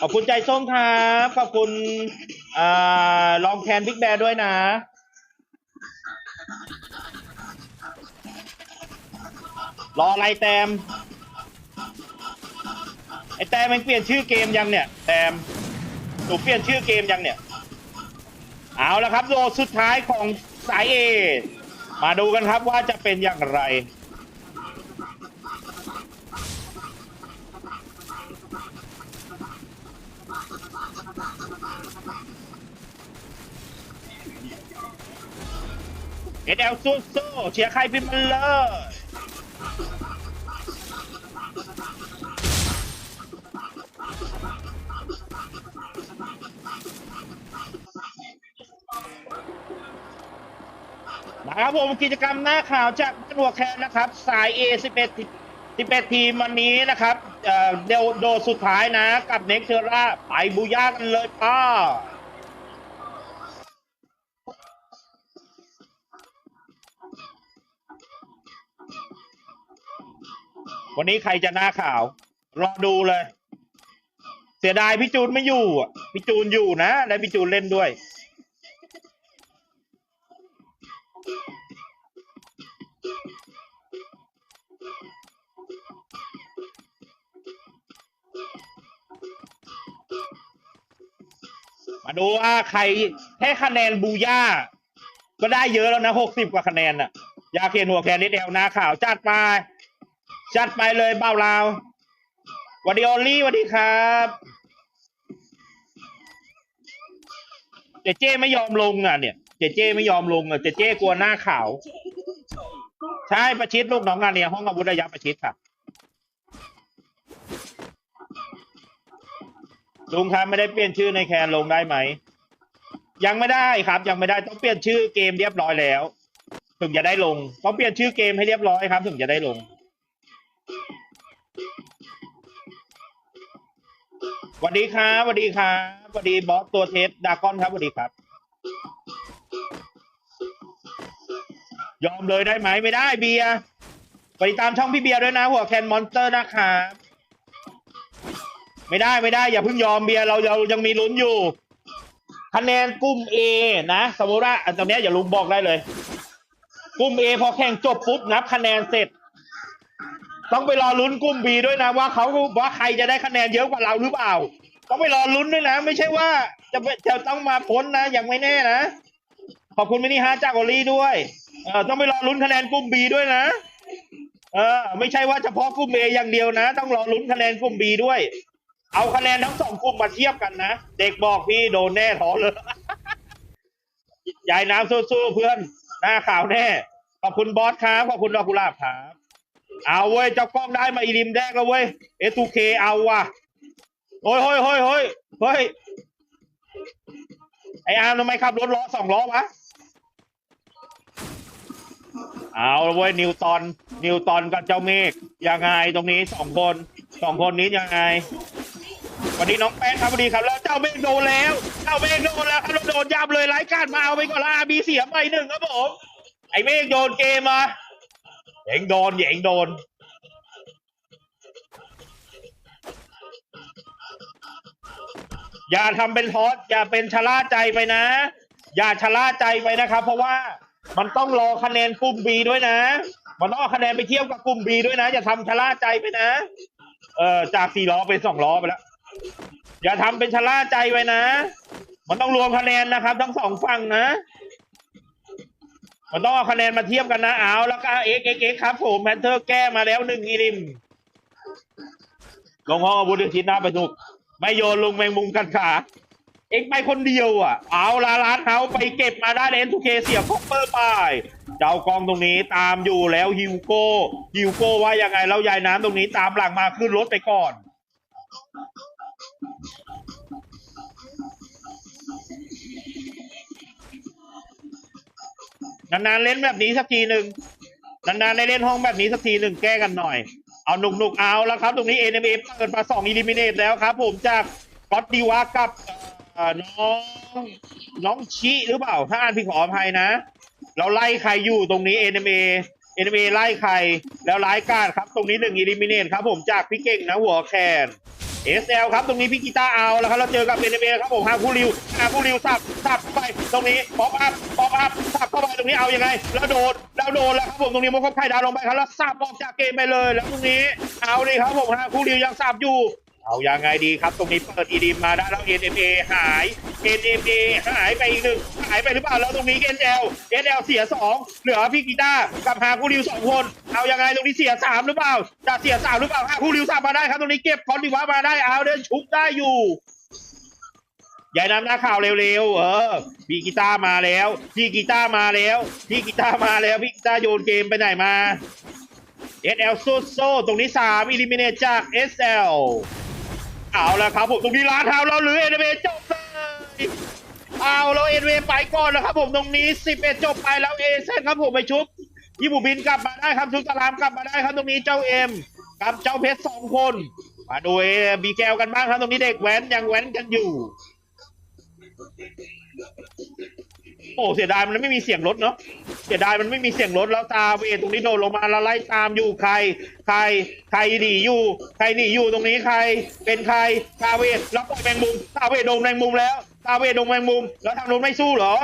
ขอบคุณใจส้มครับ ขอบคุณอ่าลองแคนบิ๊กแบร์ด้วยนะ รออะไรแตม ไอแตมมันเปลี่ยนชื่อเกมยังเนี่ย แตมหนูเปลี่ยนชื่อเกมยังเนี่ย เอาละครับโลสุดท้ายของสายเอมาดูกันครับว่าจะเป็นอย่างไร เอเดลสู้สู้เชียร์ใครพิมพ์มาเลยนะครับผมกิจกรรมหน้าข่าวจากบ้านหัวแคนนะครับ สาย A 11 11ทีมวันนี้นะครับเอ่อเดวโดสุดท้ายนะ กับเน็กเทอร่าไปบูย่ากันเลยป้า วันนี้ใครจะหน้าข่าว รอดูเลย เสียดายพี่จูนไม่อยู่อะพี่จูนอยู่นะและพี่จูนเล่นด้วย มาดูว่าใครแค่คะแนนบูย่า ก็ได้เยอะแล้วนะหกสิบกว่าคะแนนน่ะยาเคนหัวแคนนิดเดียวหน้าข่าวจัดไป จัดไปเลยเบ้าลาววัสดีออลลี่วัสดีครับเจเจ้ไม่ยอมลงอะ เนี่ยเจเจ้ไม่ยอมลงอะเจเจ้กลัวหน้าขาว ใช่ประชิดลูกน้องงานเนี่ยห้องอาวุธระยะประชิดค่ะลุงครับไม่ได้เปลี่ยนชื่อในแคนลงได้ไหม ยังไม่ได้ครับ ยังไม่ได้ต้องเปลี่ยนชื่อเกมเรียบร้อยแล้ว ถึงจะได้ลง ต้องเปลี่ยนชื่อเกมให้เรียบร้อยครับ ถึงจะได้ลง สวัสดีครับสวัสดีครับสวัสดีบอสตัวเทสดากอนครับสวัสดีครับ ยอมเลยได้ไหมไม่ได้เบียร์ไปติดตามช่องพี่เบียร์ด้วยนะ หัวแคนมอนสเตอร์นะครับไม่ได้ไม่ได้ อย่าเพิ่งยอมเบียร์เราเรายังมีลุ้นอยู่ คะแนนกลุ่ม A นะสมมติว่าอันตรงนี้อย่าลุงบอกได้เลย กลุ่ม A พอแข่งจบปุ๊บนับคะแนนเสร็จ ต้องไปรอลุ้นกลุ่ม B ด้วยนะว่าเขาว่าใครจะได้คะแนนเยอะกว่าเราหรือเปล่า ต้องไปรอลุ้นด้วยนะ ไม่ใช่ว่าจะจะต้องมาพ้นนะยังไม่แน่นะ ขอบคุณมินิฮาจากโอลี่ด้วยเออต้องไปรอลุ้นคะแนนกลุ่ม B ด้วยนะ เออ ไม่ใช่ว่าเฉพาะกลุ่ม A อย่างเดียวนะ ต้องรอลุ้นคะแนนกลุ่ม B ด้วย เอาคะแนนทั้งสองกลุ่มมาเทียบกันนะ เด็กบอกพี่โดนแน่ท้อเลยยายน้ำสู้ๆเพื่อนหน้าข่าวแน่ ขอบคุณบอสครับ ขอบคุณดอกกุหลาบครับ เอาเว้ยเจ้ากล้องได้มาอีริมแดกแล้วเว้ยเอทูเคเอาว่ะโอ้ยเฮ้ยเฮ้ยเฮ้ยเฮ้ยไออาร์มทำไมขับรถล้อสองล้อวะเอาเว้ยนิวตันนิวตันกับเจ้าเมฆยังไงตรงนี้สองคนสองคนนี้ยังไงวัสดีน้องแป้งครับสวัสดีครับ แล้วเจ้าเมฆโดนแล้ว เจ้าเมฆโดนแล้วครับโดนยับเลยไร้การมาเอาไปก่อนละอาบีเสียไปหนึ่งครับผมไอเมฆโดนเกมมา เองโดนเองโดน อย่าทำเป็นทออย่าเป็นชะล่าใจไปนะ อย่าชะล่าใจไปนะครับ เพราะว่ามันต้องรอคะแนนกลุ่ม B ด้วยนะ มันต้องเอาคะแนนไปเทียบกับกลุ่ม B ด้วยนะ อย่าทำชะล่าใจไปนะ เออจากสี่ล้อเป็นสองล้อไปแล้ว อย่าทำเป็นชะล่าใจไปนะ มันต้องรวมคะแนนนะครับ ทั้งสองฝั่งนะ มันต้องเอาคะแนนมาเทียบกันนะเอาแล้วก็เอ็กเอ็กเอ็กครับผมแพนเทอร์แก้มาแล้วหนึ่งอีริม ลงห้องอาวุธทิศหน้าไปถูกไม่โยนลงแมงมุมกันขา เอ็กไปคนเดียวอะ เอาลาลานเขาไปเก็บมาได้เอ็นทูเคเสียบคอปเปอร์ไปเจ้ากองตรงนี้ตามอยู่แล้วฮิวโก้ฮิวโก้ว่ายังไงแล้วยายน้ำตรงนี้ตามหลังมาขึ้นรถไปก่อน นานๆเล่นแบบนี้สักทีหนึ่งนานๆได้เล่นห้องแบบนี้สักทีหนึ่งแก้กันหน่อย เอาหนุกหนุกๆเอาแล้วครับ ตรงนี้ NMA เปิดมาสองอิลิมิเนตแล้วครับ ผมจากก็อตดีวากับน้องน้องชิหรือเปล่า ถ้าอ่านผิดขออภัยนะ เราไล่ใครอยู่ตรงนี้ NMA NMA ไล่ใคร แล้วไล่การครับ ตรงนี้หนึ่งอิลิมิเนตครับผมจากพี่เก่งนะหัวแคน SL ครับตรงนี้พี่กีตาเอาแล้วครับเราเจอกับเอเครับผมฮาคูริวฮาคูริวสับสับเข้าไปตรงนี้ป๊อปอัพป๊อปอัพสับเข้าไปตรงนี้เอายังไง แล้วโดนแล้วโดนแล้วครับผมตรงนี้มงคลไข่ดาวลงไปครับแล้วสับออกจากเกมไปเลย แล้วตรงนี้เอาเลยครับผมฮาคูริวยังสับอยู่ เอาอยังไงดีครับ ตรงนี้เปิดอีดีมาได้แล้ว NMA หาย NMA หายไปอีกหนึ่งหายไปหรือเปล่าแล้วตรงนี้ NL NL เสียสองเหลือพี่กีตาร์กับฮาคูริวสองคนเอาอยังไงตรงนี้เสียสามหรือเปล่าจะเสียสามหรือเปล่าฮาคูริวสับมาได้ครับตรงนี้เก็บคอนดิวะมาได้เอาเดินชุบได้อยู่ยายน้ำหน้าข่าวเร็วๆ เออ พี่กีตาร์มาแล้ว พี่กีตาร์มาแล้ว พี่กีตาร์มาแล้ว พี่กีตาร์โยนเกมไปไหนมา SL โซโซ ตรงนี้สามอิลิมิเนตจาก SL เอาและครับผมตรงนี้ร้านเท้าเราหรือเอ็นเวจบเลยเอาแล้วเอ็นเวไปก่อนแล้วครับผมตรงนี้สิบเอ็ดจบไปแล้วเอเซนครับผมไปชุบยี่บุบินกลับมาได้ครับชุบตารามกลับมาได้ครับตรงนี้เจ้าเอ็มกับเจ้าเพชรสองคน มาดูเอบีแกวกันบ้างครับตรงนี้เด็กแว้นยังแว้นกันอยู่ โอ้เสียดายมันไม่มีเสียงรถเนาะ เสียดายมันไม่มีเสียงรถแล้วตาเวตรงนี้โดนลงมาแล้วไล่ตามอยู่ใคร ใคร ใครหนีอยู่ ใครหนีอยู่ตรงนี้ใคร เป็นใครตาเวตแล้วปล่อยแมงมุมตาเวทโดนแมงมุมแล้ว ตาเวทโดนแมงมุม แล้วทางนู้นไม่สู้เหรอ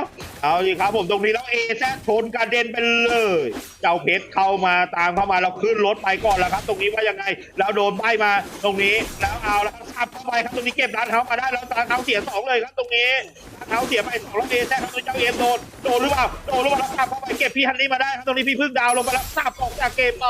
เอาสิครับผมตรงนี้แล้วเอแซชนกระเด็นไปเลย เจ้าเพชรเข้ามาตามเข้ามาเราขึ้นรถไปก่อนแล้วครับ ตรงนี้ว่ายังไงแล้วโดนใบมาตรงนี้แล้วเอาแล้วครับซับเข้าไปครับตรงนี้เก็บร้านเขามาได้แล้วร้านเขาเสียสองเลยครับตรงนี้ร้านเขาเสียไปสองแล้วเอแซครับตรงเจ้าเอ็มโดนโดนหรือเปล่าโดนหรือเปล่าแล้วซับเข้าไปเก็บพี่ฮันนี่มาได้ครับตรงนี้พี่พึ่งดาวลงไปแล้วซับออกจากเกมไป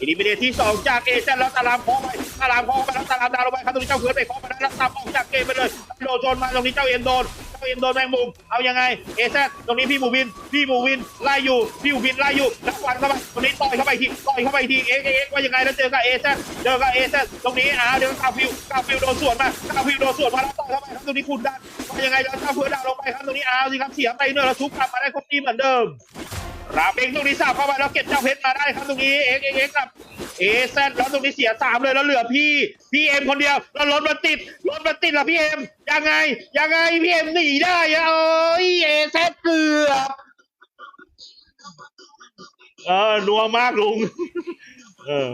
อินิเมเดที่สองจากเอแซนแล้วตารามเคอไปตารามเคอไปแล้วตารามดาวลงไปครับตรงนี้เจ้าเขือนไปเคอมาได้แล้วซับออกจากเกมไปเลยโดนโจนมาตรงนี้เจ้าเอ็มโดนเจ้าเอ็มโดนแมงมุมเอายังไงเอเซนตรงนี้พี่หมูวินพี่หมูวินไล่อยู่พี่หมูวินไล่อยู่แล้วฟันเข้าไปตรงนี้ต่อยเข้าไปทีต่อยเข้าไปอีกทีเอ็กเอ็กว่ายังไงแล้วเจอกับเอเซนเจอกับเอเซนตรงนี้อ่าวเดี๋ยวกาฟิวกาฟิวโดนสวนมากาฟิวโดนสวนมาแล้วต่อยเข้าไปครับตรงนี้คุณดันว่ายังไงแล้วถ้าเพื่อดาวลงไปครับตรงนี้อ้าวสิครับเสียไปเนอะแล้วทุบกลับมาได้ครบทีเหมือนเดิม ราเองตรงนี้สับเข้าไปแล้วเก็บเจ้าเพชรมาได้ครับตรงนี้เอ็กเอ็กเอ็กกับเอแซแล้วตรงนี้เสียสามเลยแล้วเหลือพี่พี่เอ็มคนเดียวแล้วรถมันติดรถมันติดแล้วพี่เอ็มยังไงยังไงพี่เอ็มหนีได้อะโอ้ยเอแซนเกือบเออนัวมากลุงเออ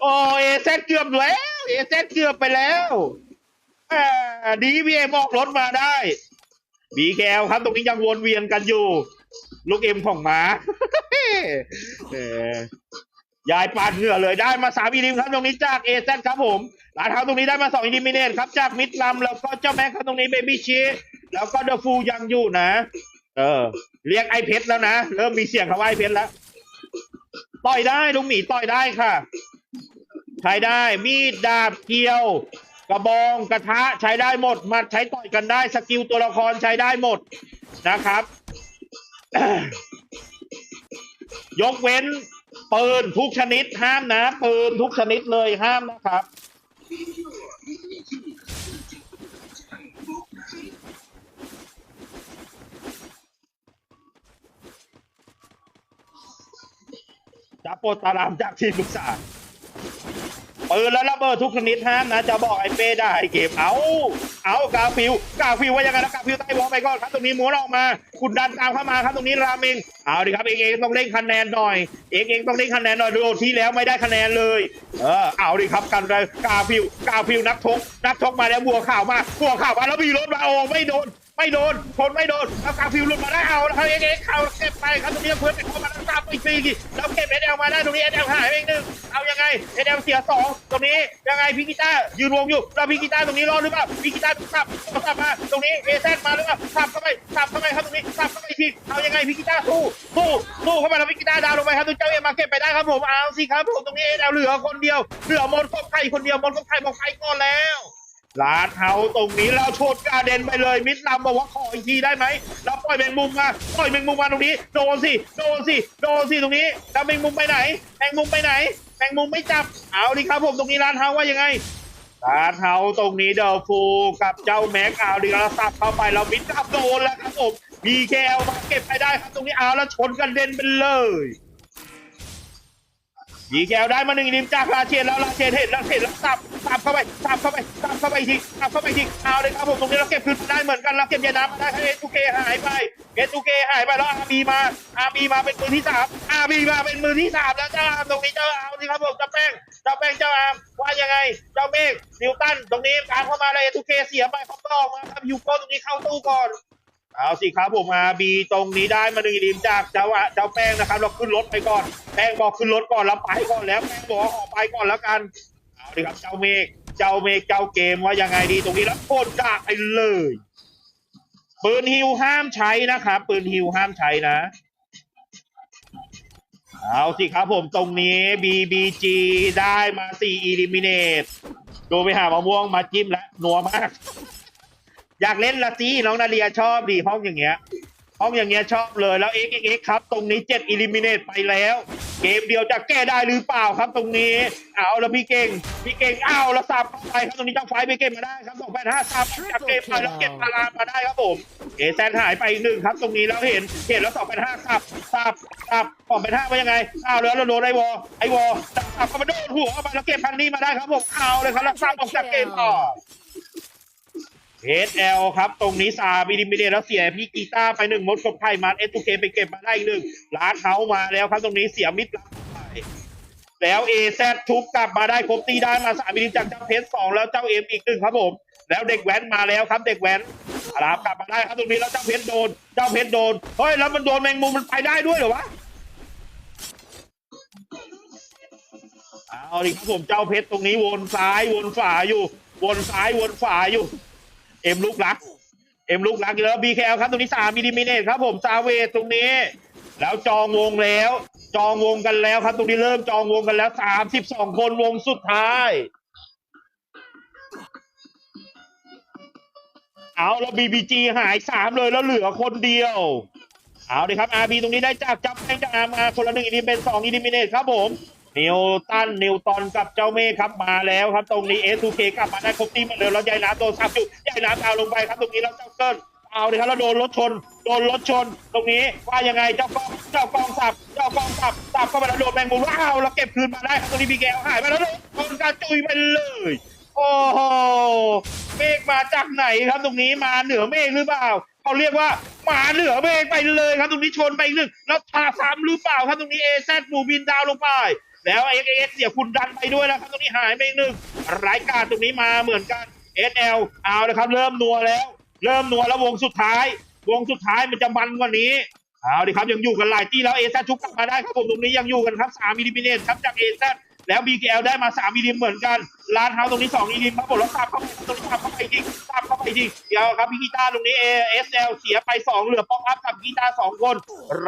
โอ้เอแซนเกือบแล้วเอแซนเกือบไปแล้วดีพี่เอ็มออกรถมาได้บีแคลครับตรงนี้ยังวนเวียนกันอยู่ ลูกเอ็มของหมาเออยายปาดเหงื่อเลยได้มาสามอิลิมครับตรงนี้จากเอเซนครับผมลาเท้าตรงนี้ได้มาสองอิลิมิเนตครับจากมิดลัมแล้วก็เจ้าแม็กครับตรงนี้เบบี้ชีแล้วก็เดอะฟูยังอยู่นะ เออ เรียกไอเพชรแล้วนะ เริ่มมีเสียงคำว่าไอเพชรแล้ว ต่อยได้ลุงหมีต่อยได้ค่ะใช้ได้ มีดดาบเกลียว กระบองกระทะใช้ได้หมดมัดใช้ต่อยกันได้สกิลตัวละครใช้ได้หมดนะครับ ยกเว้นปืนทุกชนิดห้ามนะปืนทุกชนิดเลยห้ามนะครับ จับโปตารามจากทีมลูกสา ปืนและระเบิดทุกชนิดห้ามนะ จะบอกไอ้เป้ได้เก็บเอาเอากาฟิวกาฟิวว่ายังไงแล้วกาฟิวใต้วอลไปก่อนครับตรงนี้ม้วนออกมา คุณดันตามเข้ามาครับตรงนี้ราเมงเอาดิครับเองเองต้องเร่งคะแนนหน่อย เองเองต้องเร่งคะแนนหน่อยดูที่แล้วไม่ได้คะแนนเลยเออเอาดิครับกันเลยกาฟิวกาฟิวนักชกนักชกมาแล้วบัวข่าวมาบัวข่าวมาแล้วมีรถมาโอ้ไม่โดนไม่โดนชนไม่โดนแล้วกาฟิวหลุดมาได้เอาแล้วเองเองเขาเก็บไปครับตรงนี้เพื่อนไปเข้ามาแล้ว ตามไปฟรีแล้วเก็บเอเดลมาได้ตรงนี้เอเดลหายไปอีกหนึ่งเอายังไงเอเดลเสียสองตรงนี้ยังไงพี่กีตาร์ยืนวงอยู่แล้วพี่กีตาร์ตรงนี้รอดหรือเปล่าพี่กีตาร์สับสับมาตรงนี้เอแซนมาหรือเปล่าสับเข้าไปสับเข้าไปครับตรงนี้สับเข้าไปอีกทีเอายังไงพี่กีตาร์สู้สู้สู้เข้าไปแล้วพี่กีตาร์ดาวลงไปครับตรงเจ้าเอ็มมาเก็บไปได้ครับผมเอาสิครับผมตรงนี้เอเดลเหลือคนเดียวเหลือมอนต์กบไข่คนเดียวมอนต์กบไข่บอกไข่ก่อนแล้ว ลาดเฮาตรงนี้เราโชดกาเดนไปเลย มิดลำบอกว่าขออีกทีได้ไหมเราปล่อยแมงมุมมาปล่อยแมงมุมมาตรงนี้โดนสิโดนสิโดนสิตรงนี้แล้วแมงมุมไปไหนแมงมุมไปไหนแมงมุมไม่จับเอาดิครับผมตรงนี้ลาดเฮาว่ายังไงลาดเฮาตรงนี้เดอฟูกับเจ้าแม็กเอาดิเราสับเข้าไปเรามิดกับโดนแล้วครับผมมีแคลมาเก็บไปได้ครับตรงนี้เอาแล้วชนกันเด่นไปเลยยีแก้วได้มาหนึ่งนิมจากลาเชนแล้วลาเชนเห็นล้วเห็นแล้วสับสับเข้าไปสับเข้าไป เข้าไปอีกทีสับเข้าไปอีกทีเอาเลยครับผมตรงนี้เราเก็บคืนได้เหมือนกันเราเก็บยาน้ำมาได้เอทูเคหายไปเอทูเคหายไปแล้วอาร์บีมาอาร์บีมาเป็นมือที่สามอาร์บีมาเป็นมือที่สามแล้วเจ้าแอมตรงนี้เจะเอาสิครับผมเจะแป้งเจ้าแป้งเจ้าอามว่ายังไงเจ้าเมฆนิวตันตรงนี้ตามเข้ามาเลยทูเคเสียไปเขาก็ออกมาครับยูโก้ตรงนี้เข้าตู้ก่อนเอาสิครับผมอาบีตรงนี้ได้มาหนึ่งอีลิมจากเจ้าเจ้าแป้งนะครับเราขึ้นรถไปก่อน แป้งบอกขึ้นรถก่อนแล้วไปก่อนแล้วแป้งบอกออกไปก่อนแล้วกันเอาดิครับเจ้าเมฆ เจ้าเมฆเจ้าเกมว่ายังไงดีตรงนี้แล้วโคตรจากไปเลย ปืนฮิวห้ามใช้นะครับปืนฮิวห้ามใช้นะ เอาสิครับผมตรงนี้ BBG ได้มา4 Eliminate ดูไปหามะม่วงมาจิ้มแล้วนัวมาก อยากเล่นละสิน้องนาเรียชอบดีห้องอย่างเงี้ย ห้องอย่างเงี้ยชอบเลยแล้ว x x x ครับ ตรงนี้7 Eliminate ไปแล้ว เกมเดียวจะแก้ได้หรือเปล่าครับตรงนี้ เอาแล้วพี่เก่ง พี่เก่งเอาแล้วสับไปครับตรงนี้จ้าไฟไปเก็บมาได้ครับสองแปดห้าสับจากเกมไปแล้วเก็บพารามาได้ครับผมเอแซนหายไปอีกหนึ่งครับ ตรงนี้แล้วเห็นเห็นแล้วสองแปดห้าสับสับสับสองแปดห้าว่ายังไงเอาแล้วเราโดนไอวอไอวอสับเข้ามาโดนหัวเข้าไปแล้วเก็บพันนี้มาได้ครับผมเอาเลยครับแล้วสับออกจากเกมต่อ เอสเอลครับ ตรงนี้ซาบิดิมิเดแล้วเสียพี่กีตาร์ไปหนึ่งมดกบไข่มันเอสทูเคไปเก็บมาได้อีกหนึ่งล้านเฮามาแล้วครับตรงนี้เสียมิดลับไปแล้วเอแซทุบกลับมาได้ครบตีได้มาสามบิดิจากเจ้าเพชรสองแล้วเจ้าเอ็มอีกหนึ่งครับผม แล้วเด็กแว้นมาแล้วครับเด็กแว้นครับกลับมาได้ครับตรงนี้แล้วเจ้าเพชรโดน เจ้าเพชรโดนเฮ้ยแล้วมันโดนแมงมุมมันไปได้ด้วยเหรอวะเอาดิครับผมเจ้าเพชรตรงนี้วนซ้ายวนขวาอยู่ วนซ้ายวนขวาอยู่ อ็มลูกรัก เอ็มลูกรักอยู่แล้วบีแคลครับตรงนี้สามมิลลิมิเนตครับผมซาเวตตรงนี้ แล้วจองวงแล้ว จองวงกันแล้วครับ ตรงนี้เริ่มจองวงกันแล้วสามสิบสองคนวงสุดท้าย เอาแล้วบีบีจีหายสามเลยแล้วเหลือคนเดียวเอาเลยครับอาร์บีตรงนี้ได้จากจับแป้งจากอาร์มาคนละหนึ่งอิลิเป็นสองอิลิมิเนตครับผม นิวตันนิวตอนกับเจ้าเมฆครับมาแล้วครับ ตรงนี้เอทูเคกลับมาได้ครบทีมเหมาเลยแล้วยายน้ำโดนซับอยู่ยายน้ำเอาลงไปครับตรงนี้แล้วเจ้าเกิลเอาเลยครับแล้วโดนรถชน โดนรถชน ตรงนี้ว่ายังไงเจ้ากองเจ้ากองสับเจ้ากองสับสับเข้าไปแล้วโดนแมงมุมว้าวแล้วเก็บคืนมาได้ครับตรงนี้บีแกวหายไปแล้วโดนกระจุยไปเลยโอ้โหเมฆมาจากไหนครับตรงนี้มาเหนือเมฆหรือเปล่าเขาเรียกว่าหมาเหนือเมฆไปเลยครับตรงนี้ชนไปหนึ่งแล้วพาซ้ำหรือเปล่าครับตรงนี้เอแซดบูบินดาวลงไป แล้วเอเอสเสียคุณดันไปด้วยนะครับตรงนี้หายไปอีกหนึ่งรายการตรงนี้มาเหมือนกันเอสเอลเอาเลยครับเริ่มนัวแล้ว เริ่มนัวแล้ววงสุดท้าย วงสุดท้ายมันจะมันกว่านี้เอาดิครับยังอยู่กันหลายที่แล้วเอซชุกกลับมาได้ครับผมตรงนี้ยังอยู่กันครับสามมิลลิเมตรครับจากเอซ แล้ว BKL ได้มา3มิลลิมเหมือนกันลานเฮาตรงนี้2มิลลิมครับผมแล้วซับเข้าไปตรงนี้ซับเข้าไปจริงซับเข้าไปจริงเดี๋ยวครับพี่กีตาร์ตรงนี้ ASL เสียไป 2 เหลือป๊อปอัพกับกีตาร์2คน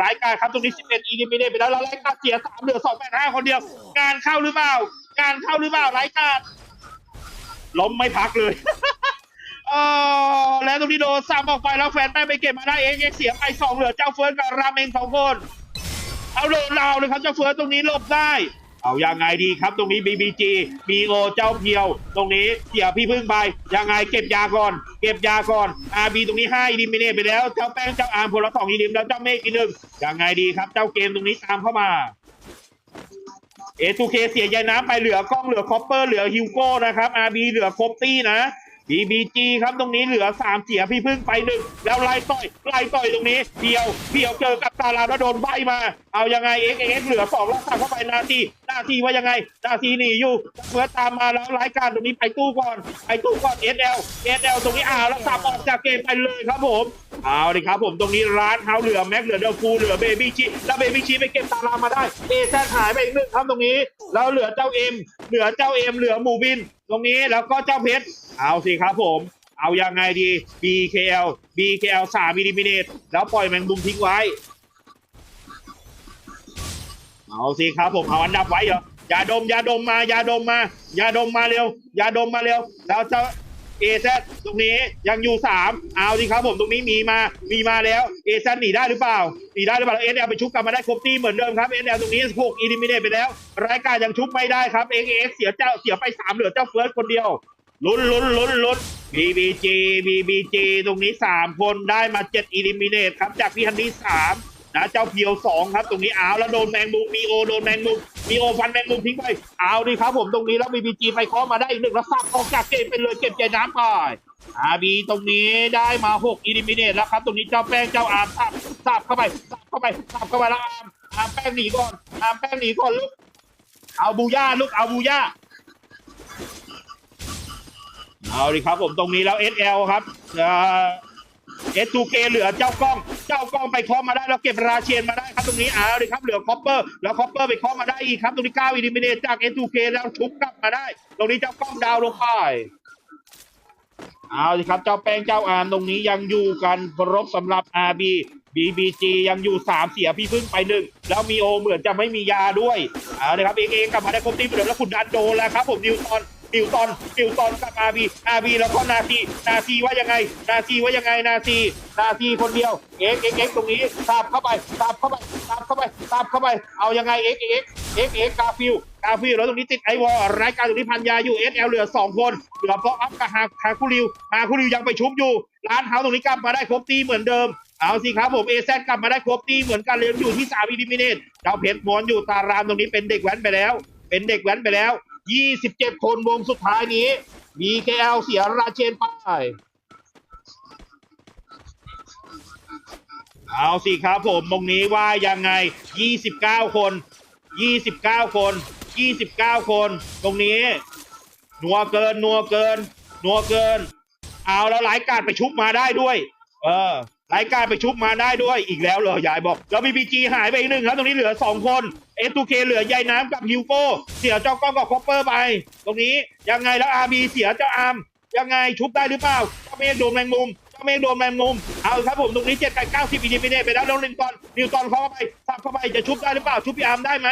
รายการครับตรงนี้11อิลิมิเนตไปแล้วแล้วรายการเสีย3เหลือ285คนเดียว งานเข้าหรือเปล่า การเข้าหรือเปล่ารายการล้มไม่พักเลยเออแล้วตรงนี้โดนซ้ำออกไปแล้วแฟนแม่ไปเก็บมาได้เองเสียไปสองเหลือเจ้าเฟิร์นกับรามเองสองคน เอาโดนเราเลยครับเจ้าเฟิร์นตรงนี้หลบได้ เอายังไงดีครับตรงนี้ BBG มีโอเจ้าเพียว ตรงนี้เสียพี่พึ่งไปยังไงเก็บยาก่อน เก็บยาก่อน RB ตรงนี้5อิลิมิเนตไปแล้วเจ้าแป้งเจ้าอาร์มพลละสองอิลิมแล้วเจ้าเมฆอีกหนึ่งยังไงดีครับ เจ้าเกมตรงนี้ตามเข้ามาเอทูเคเสียยายน้ำไปเหลือกล้องเหลือคอปเปอร์เหลือฮิวโก้นะครับ RB เหลือครบตี้นะ BBG ครับตรงนี้เหลือสามเสียพี่พึ่งไปหนึ่งแล้วไล่ต่อยไล่ต่อยตรงนี้เดียวเดียวเจอกับตาลาแล้วโดนใบมา เอายังไง X X เหลือสองแล้วสั่งเข้าไปนาที นาทีว่ายังไงนาทีหนีอยู่เมื่อตามมาแล้วรายการตรงนี้ไปตู้ก่อนไปตู้ก่อน SL SL ตรงนี้อ่าวแล้วสับออกจากเกมไปเลยครับผมเอาดิครับผมตรงนี้ร้านเฮาเหลือแม็กเหลือเดลฟูเหลือเบบี้ชีแล้วเบบี้ชีไปเก็บตาลามาได้เอแซหายไปอีกหนึ่งครับตรงนี้แล้วเหลือเจ้าเอ็มเหลือเจ้าเอ็มเหลือหมูบิน ตรงนี้แล้วก็เจ้าเพชรเอาสิครับผมเอายังไงดี BKL BKL สามมิลลิเนตรแล้วปล่อยแมงมุมทิ้งไว้ เอาสิครับผมเอาอันดับไว้เหรอยาดมยาดมมายาดมมายาดมมาเร็วยาดมมาเร็วแล้วเจ้าเอซตรงนี้ยังอยู่สามเอาสิครับผมตรงนี้มีมามีมาแล้วเอซหนีได้หรือเปล่าหนีได้หรือเปล่าเอสเอลไปชุบกลับมาได้ครบตีเหมือนเดิมครับเอสเอลตรงนี้หกอิลิมิเนตไปแล้ว รายการยังชุบไม่ได้ครับเอ็กเอ็กเสียเจ้าเสียไปสามเหลือเจ้าเฟิร์สคนเดียวลุ้นลุ้นลุ้นลุ้น BBG BBG ตรงนี้สามคนได้มาเจ็ดอิลิมิเนตครับจากพี่ฮันนี่สาม นะเจ้าเพียวสองครับตรงนี้เอาแล้วโดนแมงมุมมีโอโดนแมงมุมมีโอฟันแมงมุมทิ้งไปเอาดิครับผมตรงนี้แล้ว BBG ไปเคาะมาได้อีกหนึ่งแล้วซับออกจากเกมไปเลยเก็บใจน้ำไปอาบีตรงนี้ได้มาหกอิลิมิเนตแล้วครับตรงนี้เจ้าแป้งเจ้าอาร์มซับซับเข้าไปซับเข้าไปซับเข้าไปแล้วอาร์มอาร์มแป้งหนีก่อนอาร์มแป้งหนีก่อนลูกเอาบูย่าลูกเอาบูย่าเอาดิครับผมตรงนี้แล้ว SL ครับ เอ่อ S2K เหลือเจ้ากล้อง เจ้ากล้องไปเคาะมาได้แล้วเก็บราเชียนมาได้ครับตรงนี้เอาเลยครับเหลือคอปเปอร์แล้วคอปเปอร์ไปเคาะมาได้อีกครับตรงนี้9อิลิมิเนตจาก S2K แล้วชุบกลับมาได้ ตรงนี้เจ้ากล้องดาวลงไปเอาสิครับเจ้าแป้งเจ้าอามตรงนี้ยังอยู่กันครบสำหรับ RB BBG ยังอยู่สามเสียพี่พึ่งไปหนึ่งแล้วมีโอเหมือนจะไม่มียาด้วยเอาเลยครับเองเองกลับมาได้ครบทีมเหมือแล้วคุณดันโดนแล้วครับผมนิวตอน นิวตอนนิวตอนกับ RB RB แล้วก็นาซีนาซีว่ายังไง นาซีว่ายังไงนาซีนาซีคนเดียวเอ็กเอ็กเอ็กตรงนี้ตามเข้าไปตามเข้าไปตามเข้าไปตามเข้าไป เอายังไงเอ็กเอ็กเอ็กเอ็กกาฟิลกาฟิลแล้วตรงนี้ติดไอวอลรายการตรงนี้พันยาอยู่ SL เอลเหลือสองคนเหลือฟอกอัพกับฮาฮาคุริวฮาคุริวยังไปชุบอยู่ร้านเฮาตรงนี้กลับมาได้ครบตีเหมือนเดิมเอาสิครับผมเอซกลับมาได้ครบตีเหมือนกันเลยอยู่ที่สามอิลิมิเนตเจ้าเพชรม้วนอยู่ตารามตรงนี้เป็นเด็กแว้นไปแล้ว เป็นเด็กแว้นไปแล้ว 27 คนวงสุดท้ายนี้ BKL เสียราเชนไปเอาสิครับผมตรงนี้ว่ายังไง 29 คน 29 คน 29 คน ตรงนี้ นัวเกิน นัวเกิน นัวเกิน เอาแล้วรายการไปชุบมาได้ด้วย เออ รายการไปชุบมาได้ด้วยอีกแล้วเหรอยายบอก แล้วบีบีจีหายไปอีกหนึ่งครับ ตรงนี้เหลือสองคนเอทูเคเหลือยายน้ำกับฮิวโก้ เสียเจ้ากล้องกับคอปเปอร์ไป ตรงนี้ยังไงแล้วอาร์บีเสียเจ้าอาร์มยังไงชุบได้หรือเปล่าเจ้าเมฆโดนแมงมุมเจ้าเมฆโดนแมงมุม เอาครับผมตรงนี้เจ็ดแปดเก้าสิบอินดิมิเนตไปแล้วแล้วนิวตอนนิวตอนเข้าไปซับเข้าไปจะชุบได้หรือเปล่าชุบพี่อาร์มได้ไหม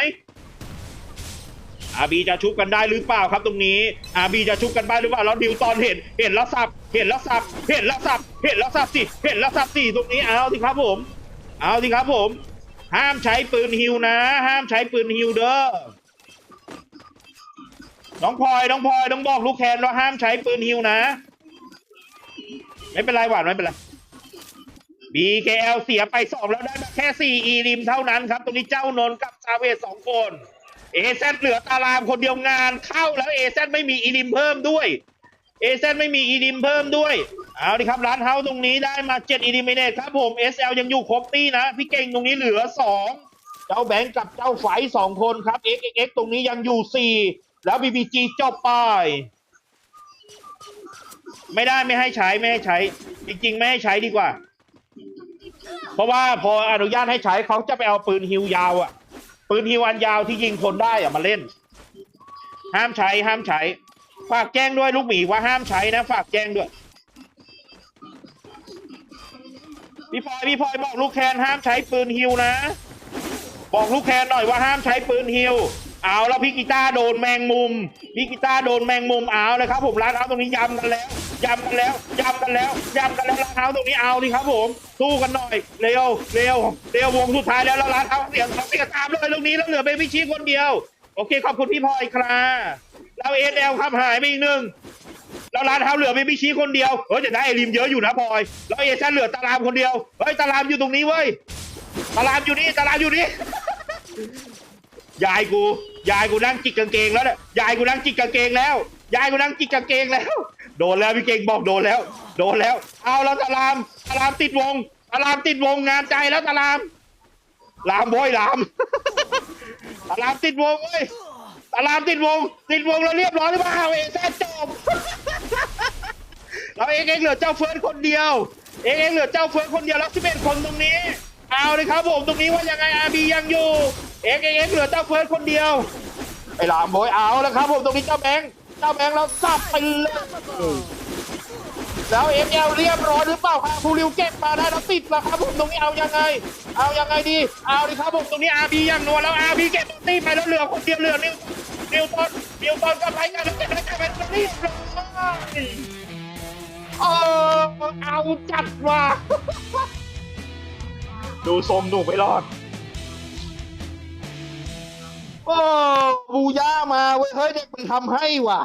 อาบีจะชุบกันได้หรือเปล่าครับตรงนี้อาบีจะชุบกันได้หรือเปล่าแล้วดิวตอนเห็น เห็นแล้วสับเห็นแล้วสับเห็นแล้วสับเห็นแล้วสับสิเห็นแล้วสับสิตรงนี้เอาสิครับผม เอาสิครับผม ห้ามใช้ปืนฮิวนะ ห้ามใช้ปืนฮิวเด้อน้องพลอยน้องพลอยต้องบอกลูกแคนว่าห้ามใช้ปืนฮิวนะ ไม่เป็นไรหวานไม่เป็นไร BKL เสียไปสองแล้วได้มาแค่สี่อีริมเท่านั้นครับ ตรงนี้เจ้านนกับซาเวสองคน เอเซเหลือตารามคนเดียวงานเข้าแล้วเอเซไม่มีอีริมเพิ่มด้วยเอเซไม่มีอีริมเพิ่มด้วย เอาดิครับร้านเฮาตรงนี้ได้มาเจ็ดอีริมเนตครับผม SL ยังอยู่ครบตี้นะ พี่เก่งตรงนี้เหลือสองเจ้าแบงค์กับเจ้าไฟสองคนครับ XXX ตรงนี้ยังอยู่สี่แล้ว BBG จบไปไม่ได้ไม่ให้ใช้ไม่ให้ใช้ จริง ๆ ไม่ให้ใช้ดีกว่า เพราะว่าพออนุญาตให้ใช้เขาจะไปเอาปืนฮิวยาวอะ ปืนฮิวอันยาวที่ยิงคนได้อะมาเล่น ห้ามใช้ห้ามใช้ ฝากแจ้งด้วยลูกหมีว่าห้ามใช้นะ ฝากแจ้งด้วย พี่พลอยพี่พลอยบอกลูกแคนห้ามใช้ปืนฮิวนะ บอกลูกแคนหน่อยว่าห้ามใช้ปืนฮิวเอาแล้วพี่กีตาร์โดนแมงมุม พี่กีตาร์โดนแมงมุมเอาเลยครับ ผมร้านเอาตรงนี้ยำกันแล้ว ยำกันแล้วยำกันแล้วยำกันแล้วร้านเอาตรงนี้เอาดิครับผมสู้กันหน่อยเร็วเร็วเร็ววงสุดท้ายแล้วแล้วร้านเอาเสียงเขาเสียงตามเลยตรงนี้แล้วเหลือเบบี้ชีคนเดียว โอเคขอบคุณพี่พลอยครับแล้วเอเอลครับหายไปอีกหนึ่งแล้วร้านเท้าเหลือไม่มีชี้คนเดียว เฮ้ยแต่ได้ไอริมเยอะอยู่นะพลอย แล้วเอชันเหลือตารามคนเดียว เฮ้ยตารามอยู่ตรงนี้เว้ย ตารามอยู่นี่ตารามอยู่นี่ ยายกู ยายกูนั่งจิกกางเกงแล้วเนี่ยยายกูนั่งจิกกางเกงแล้ว ยายกูนั่งจิกกางเกงแล้ว โดนแล้วพี่เก่งบอกโดนแล้ว โดนแล้ว เอาแล้วตารามตารามติดวงตารามติดวงงานใจแล้วตารามลามโว้ยลามตารามติดวงเว้ยตารามติดวง ติดวงแล้วเรียบร้อยหรือเปล่าเองแซดจบเราเองเองเหลือเจ้าเฟิร์สคนเดียว เองเองเหลือเจ้าเฟิร์สคนเดียวแล้วสิบเอ็ดคนตรงนี้ เอาเลยครับผมตรงนี้ว่ายังไงอาบียังอยู่ เองเองเองเหลือเจ้าเฟิร์สคนเดียวไอ้ลามโบยเอาแล้วครับผมตรงนี้เจ้าแบงค์ เจ้าแบงค์เราสับไปเลยแล้วเอ็มเอลเรียบร้อยหรือเปล่าครับภูริวเก็บมาได้แล้วติดแล้วครับผมตรงนี้เอายังไง เอายังไงดี เอาดิครับผมตรงนี้อาร์บียังนัวแล้วอาร์บีเก็บตีไปแล้วเหลือคนเดียวเหลือนิวนิวตอนนิวตอนกับไรกันแล้วเก็บไรกันไปตรงนี้เรียบร้อยเออเอาจัดว่ะดูทรงหนูไม่รอด โอ้บูย่ามาเว้ยเฮ้ยเด็กมันทำให้ว่ะ